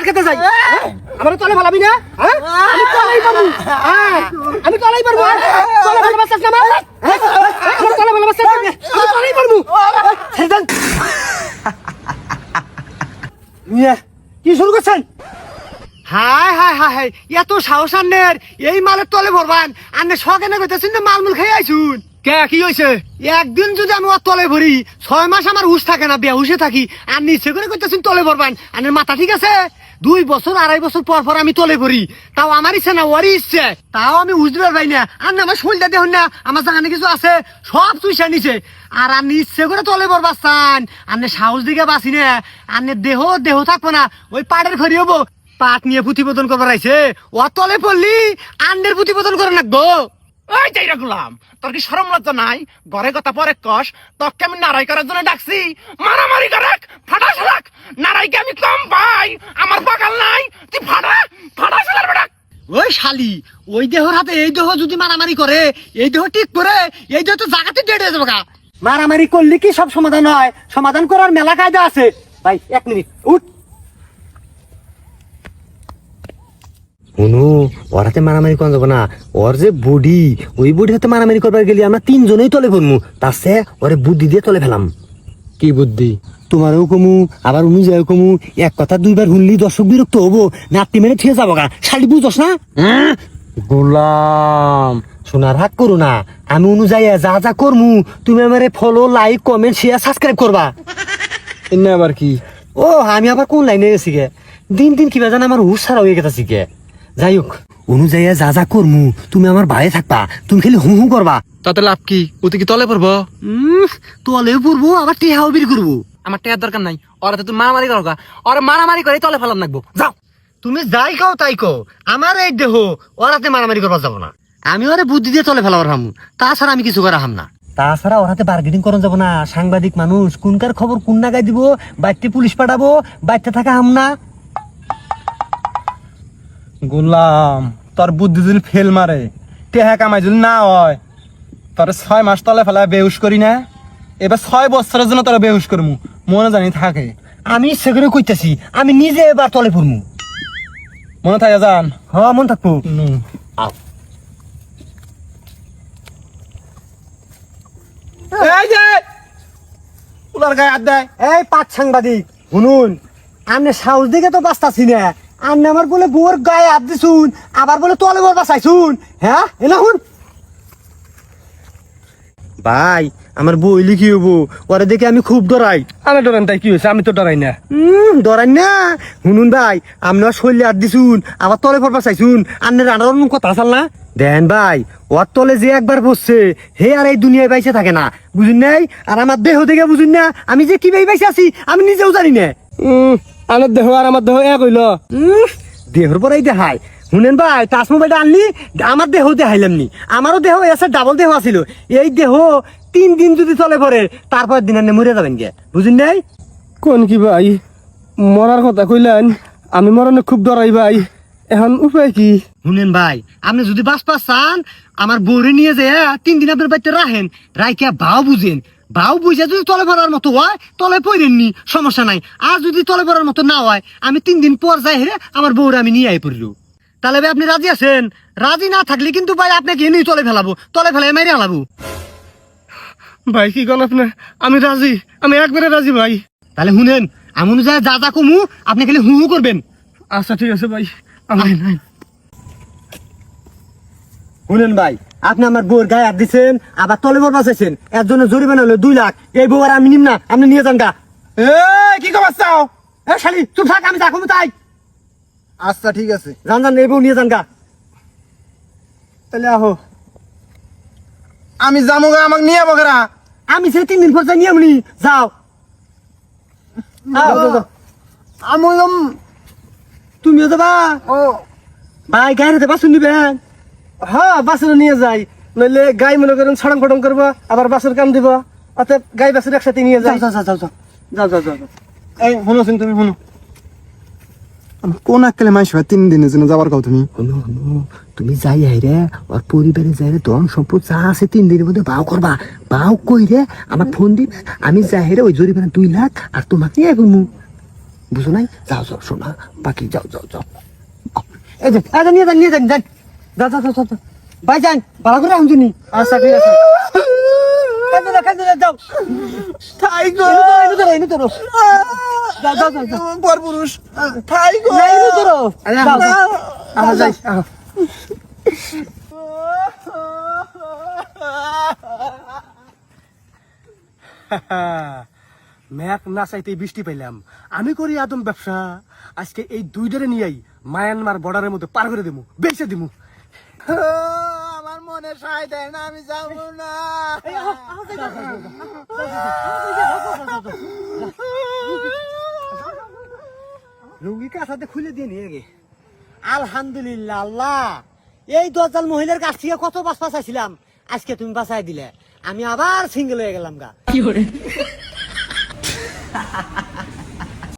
পাট খেতে যাই। হ্যাঁ? আমার তলে ভালাবি না? হ্যাঁ? আমি তলেই পারব। হ্যাঁ, আমি তলেই পারব? তলে ভালোবাসাস না আমার? তলে ভালোবাসাস না? আমি তলেই পারব। ইয়ে, কি শুরু করছেন? হাই হাই হাই হাই এত সাহস আন্নের। এই মালের তলে ভরবান। আন্নে শখে না কইতেছেন যে মালমুল খেয়ে আইছুন কে কি হয়েছে একদিন যদি আমি ওর তলে ভরি ছয় মাস আমার হুশ থাকে না বেহুশে থাকি। আর নিচে করে কইতেছেন তলে ভরবান। আন্নের মাথা ঠিক আছে? দুই বছর, আড়াই বছর পর পর আমি তলে ভরি তাও আমার ইচ্ছে না, ওরই ইচ্ছে। তাও আমি বুঝতে পারবাই না। আর না, আমার শরীরটা দেখুন না, আমার জানে কিছু আছে, সব চুইসা নিছে। আর আপনি ইচ্ছে করে তলে ভরবার চান আপনি সাহস দিকে বাঁচি না। আপনি দেহ দেহ থাকব না। ওই পাড়ের খড়ি হব। পাট নিয়ে প্রতিবেদন করবার আইছে। ও তলে পড়লি আন্ডের প্রতিবেদন করে রাখব ওই গুলাম তোর কি সরম লজ্জা নাই? ঘরে কথা পরে কষ তোকে আমি নারাই করার জন্য ডাকছি। মারামারি করাক ফাটা সালাক নারাইকে আমি কম পাই? আমার বাগাল নাই? তুই ফাটা ফাটা সালার বেটা। ওই শালি ওই দেহর হাতে এই দেহ যদি মারামারি করে এই দেহ ঠিক করে এই দেহ তো জাগাতে ডেড হয়ে যাবে গা। মারামারি করলে কি সব সমাধান হয়? সমাধান করার মেলা কায়দা আছে। ভাই এক মিনিট উঠ শুনু ওর হাতে মারামারি করা যাব না। ওর যে বডি ওই বডি হাতে মারামারি করবার গেলে আমরা তিনজনেই তলে পড়মু। তাছে ওরে বুদ্ধি দিয়ে তলে ফেলাম। কি বুদ্ধি? তোমারও কমু আবার উনি যাও কমু। এক কথা দুইবার শুনলি দর্শক বিরক্ত হব। নাতি মেরে ঠিক যাব গা। শালি বুঝস না? হ্যাঁ? গোলাম শোনার হাত করো না। আমি অনুযায়ী যা যা করমু তুমি আমারে follow like comment share subscribe করবা। এনে আবার কি? ও আমি আবার কোন লাইনে গেছি গে? দিন দিন কিবা জানা আমার হুশ ছাড়া হয়ে গেছে গে। যাই হোক। অনুযায়ী যা যা করমু তুমি আমার বাইরে থাকবা তুমি খালি হু হু করবা তাতে লাভ কি? ওতে কি তলে পড়ব উম, তলেও পড়ব আবার টেহাও বের করব আমার টেয়ার দরকার নাই। ওর হাতে তুই মারামারি করো গা ওর মারামারি করে তলে ফেলাম লাগবো যাও। তুমি যাই কও তাই কও। আমার এই দেহ ওর হাতে মারামারি করবার যাব না। আমি ওরে বুদ্ধি দিয়ে তলে ফেলাবার হামু। তাছাড়া আমি কিছু করা হাম না। তাছাড়া ওর হাতে বার্গেটিং করা যাব না। সাংবাদিক মানুষ কোনকার খবর কোন নাগায় দিব? বাইতে পুলিশ পাঠাবো বাইতে থাকা হাম না। গোলাম। তোর বুদ্ধি যদি ফেল মারে টেহা কামাই যদি না হয় তোর ছয় মাস তলে ফেলা বেহুশ করি না? এবার ছয় বছরের জন্য তোরা বেহুশ করমু মনে জানি থাকে। আমি করে কইতাছি আমি নিজে এবার তলে পড়মু। মনে থাকে জান? হ মন থাকব। এই যে! উলার গায়ে হাত এই পাঁচ সাংবাদিক শুনুন আপনি সাহস দিকে তো বাঁচতাছি না। আপনি আমার বলে বোর গায়ে হাত দিছুন আবার বলে তলে বোর বাঁচাইছুন হ্যাঁ? এলা শুন ভাই আমার বই লিখি হব ওরে দেখে আমি খুব ডরাই। আমি ডরান তাই কি হয়েছে আমি তো ডরাই না। উম ডরাই না। শুনুন ভাই আপনার শরীরে হাত দিছুন আবার তলে পর বাঁচাইছুন আপনি রানার কথা আসাল না? দেন ভাই ওর তলে যে একবার বসছে হে আর এই দুনিয়ায় বাইসে থাকে না। বুঝুন নাই? আর আমার দেহ দেখে বুঝুন না আমি যে কি ভাই বাইসে আছি আমি নিজেও জানি না। উম, আমার দেহ আর আমার দেহ এক হইল। দেহর পরাই দেখায় শুনেন ভাই টাচ মোবাইলটা আনলি আমার দেহ দেখাইলাম নি আমারও দেহ এসে ডাবল দেহ আছিল। এই দেহ তিন দিন যদি চলে পরে তারপর দিন আনে মরে যাবেন গে। বুঝুন নাই? কোন কি ভাই? মরার কথা কইলেন আমি মরণে খুব ডরাই ভাই। এখন উপায় কি? শুনেন ভাই আপনি যদি বাস পাস চান আমার বউরে নিয়ে যে তিন দিন আপনার বাড়িতে রাখেন রাইকে ভাও বুঝেন। ভাও বুঝে যদি তলে পড়ার মতো হয় তলে পড়েননি সমস্যা নাই। আর যদি তলে পড়ার মতো না হয় আমি তিন দিন পর যাই হেরে আমার বউরে আমি নিয়ে আই পড়ল তাহলে ভাই আপনি রাজি আছেন? রাজি না থাকলে কিন্তু ভাই আপনাকে এনেই তলে ফেলাবো তলে ফেলে মেরে হালাবো। ভাই কি কোন আপনি আমি রাজি আমি একবারে রাজি ভাই। তাহলে শুনেন আমি অনুযায়ী যা যা কমু আপনি খালি হু হু করবেন। আচ্ছা ঠিক আছে ভাই। আমি নাই শুনেন ভাই আপনি আমার বউর গায়ে হাত দিচ্ছেন আবার তলে বর বাঁচাইছেন এর জন্য জরিমানা হলো দুই লাখ। এই বউ আর আমি নিম না আপনি নিয়ে যান গা। কি খবর চাও? এ শালি চুপ থাক আমি যাকবো তাই। আচ্ছা ঠিক আছে। জান জান এই বউ নিয়ে যান গা। তাহলে আহো। আমি যাব গা আমাকে নিয়ে যাব গা আমি সেই তিন দিন পর যাই নিয়ে আমনি। যাও। আমি তুমিও যাবা। ও। ভাই গায়ে বাসন নিবেন হ্যাঁ বাসুর নিয়ে যাই। নইলে গাই মনে করেন ছড়ং ফটং করব আবার বাসুর কাম দিব। অর্থাৎ গাই বাসুর একসাথে নিয়ে যাই। যাও যাও যাও যাও যাও যাও যাও। এই শুনো তুমি শুনো। কোন একলে মাইশ ভাই তিন দিনের জন্য যাবার কাউ তুমি? তুমি যাই আই রে ওর পরিবারে যাই রে ধন সম্পদ যা আছে তিন দিনের মধ্যে বাউ করবা। বাউ কই রে আমার ফোন দিবে আমি যাই রে ওই জরিমানা দুই লাখ আর তোমাকে এগুমু বুঝো নাই? যাও যাও শোনা বাকি যাও যাও যাও। এই যে নিয়ে যান নিয়ে যান যান। যাও যাও, যাও ভাই যান ভালো করে তুমি আচ্ছা ঠিক আছে। ম্যাক না চাইতে বৃষ্টি পাইলাম। আমি করি আদম ব্যবসা। আজকে এই দুইটারে নিয়েই মায়ানমার বর্ডারের মধ্যে পার করে দিমু বেঁচে দিমু। আমার মনে সাই দেয় না আমি যাব না লুঙ্গি কাছাতে খুলে দিয়ে নিয়ে গে আলহামদুলিল্লাহ আল্লাহ এই দশজন মহিলার কাছ থেকে কত বাস বাঁচাইছিলাম আজকে তুমি বাঁচাই দিলে আমি আবার সিঙ্গেল হয়ে গেলাম গা